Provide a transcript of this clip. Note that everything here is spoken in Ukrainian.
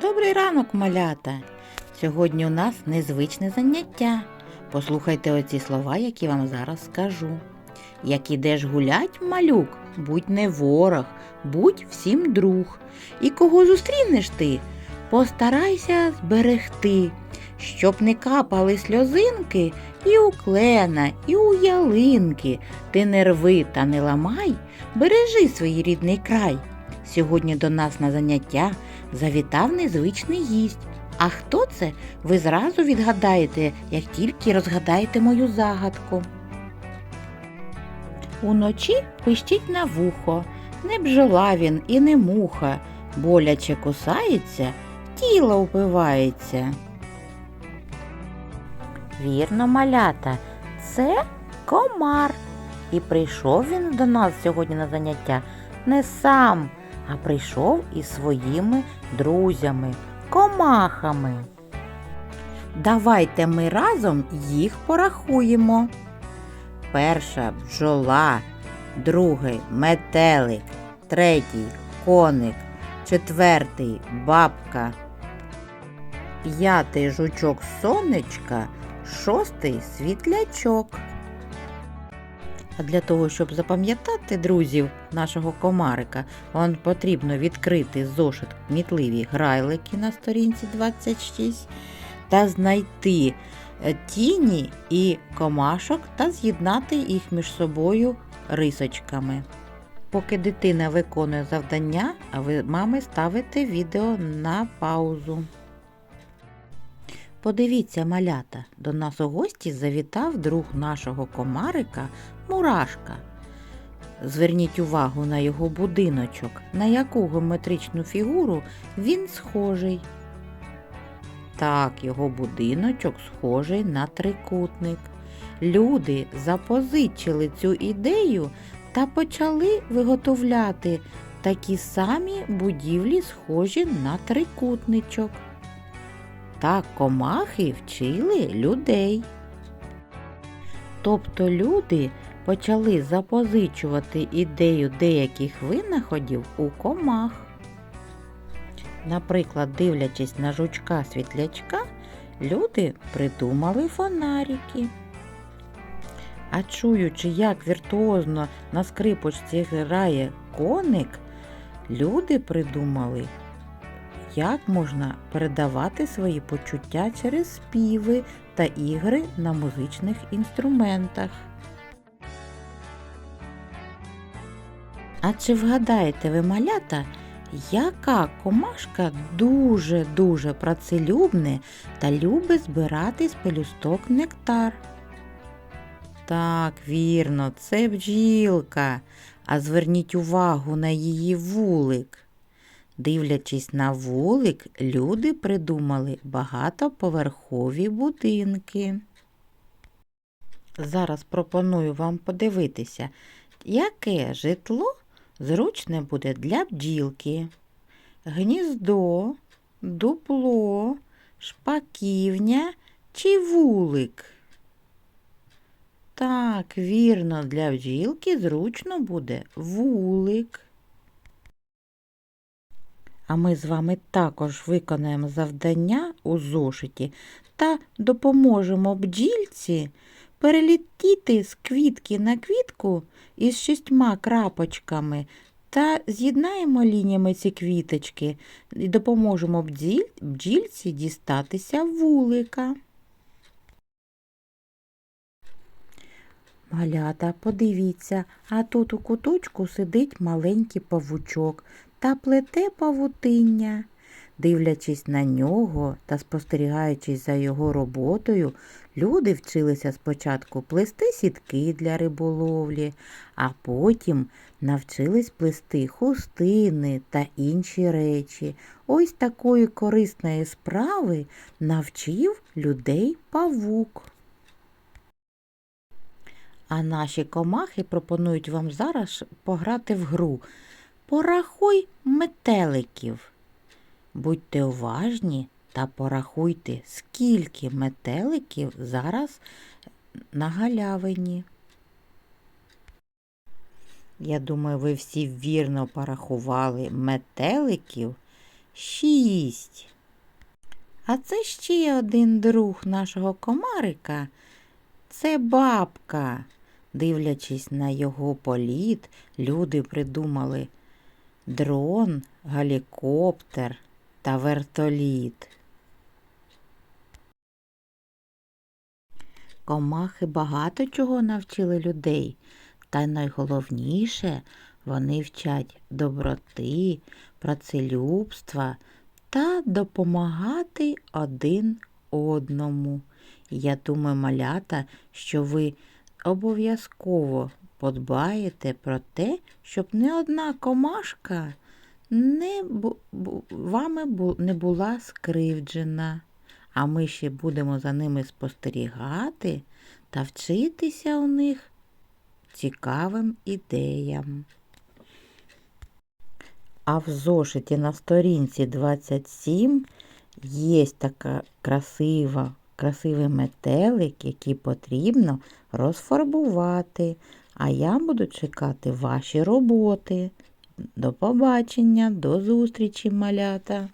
Добрий ранок, малята! Сьогодні у нас незвичне заняття. Послухайте оці слова, які вам зараз скажу. Як ідеш гулять, малюк, будь не ворог, будь всім друг. І кого зустрінеш ти, постарайся зберегти, щоб не капали сльозинки і у клена, і у ялинки. Ти не рви та не ламай, бережи свій рідний край. Сьогодні до нас на заняття завітав незвичний гість. А хто це? Ви зразу відгадаєте, як тільки розгадаєте мою загадку. Уночі пищить на вухо, не бджола він і не муха, боляче кусається, тіло впивається. Вірно, малята, це комар. І прийшов він до нас сьогодні на заняття не сам, а прийшов із своїми друзями, комахами. Давайте ми разом їх порахуємо. Перша бджола, другий метелик, третій коник, четвертий бабка, п'ятий жучок сонечка, шостий світлячок. А для того, щоб запам'ятати друзів нашого комарика, вам потрібно відкрити зошит кмітливі грайлики на сторінці 26 та знайти е, тіні і комашок та з'єднати їх між собою рисочками. Поки дитина виконує завдання, а ви мами ставите відео на паузу. Подивіться, малята, до нас у гості завітав друг нашого комарика Мурашка. Зверніть увагу на його будиночок, на яку геометричну фігуру він схожий. Так, його будиночок схожий на трикутник. Люди запозичили цю ідею та почали виготовляти такі самі будівлі, схожі на трикутничок. Так комахи вчили людей. Тобто люди почали запозичувати ідею деяких винаходів у комах. Наприклад, дивлячись на жучка світлячка, люди придумали фонарики. А чуючи, як віртуозно на скрипочці грає коник, люди придумали, як можна передавати свої почуття через співи та ігри на музичних інструментах. А чи вгадаєте ви малята, яка комашка дуже-дуже працелюбне та любить збирати з пелюсток нектар? Так, вірно, це бджілка. А зверніть увагу на її вулик. Дивлячись на вулик, люди придумали багатоповерхові будинки. Зараз пропоную вам подивитися, яке житло зручне буде для бджілки. Гніздо, дупло, шпаківня чи вулик. Так, вірно, для бджілки зручно буде вулик. А ми з вами також виконаємо завдання у зошиті та допоможемо бджільці перелетіти з квітки на квітку із шістьма крапочками та з'єднаємо лініями ці квіточки і допоможемо бджіль, бджільці дістатися вулика. Малята, подивіться, а тут у куточку сидить маленький павучок та плете павутиння. Дивлячись на нього та спостерігаючись за його роботою, люди вчилися спочатку плести сітки для риболовлі, а потім навчились плести хустини та інші речі. Ось такої корисної справи навчив людей павук. А наші комахи пропонують вам зараз пограти в гру. Порахуй метеликів. Будьте уважні та порахуйте, скільки метеликів зараз на галявині. Я думаю, ви всі вірно порахували метеликів. шість. А це ще один друг нашого комарика. Це бабка. Дивлячись на його політ, люди придумали дрон, гелікоптер та вертоліт. Комахи багато чого навчили людей, та найголовніше вони вчать доброти, працелюбства та допомагати один одному. Я думаю, малята, що ви обов'язково подбаєте про те, щоб не одна комашка не бу- бу- вами бу- не була скривджена. А ми ще будемо за ними спостерігати та вчитися у них цікавим ідеям. А в зошиті на сторінці 27 є така красива, красивий метелик, який потрібно розфарбувати. А я буду чекати ваші роботи. До побачення, до зустрічі, малята!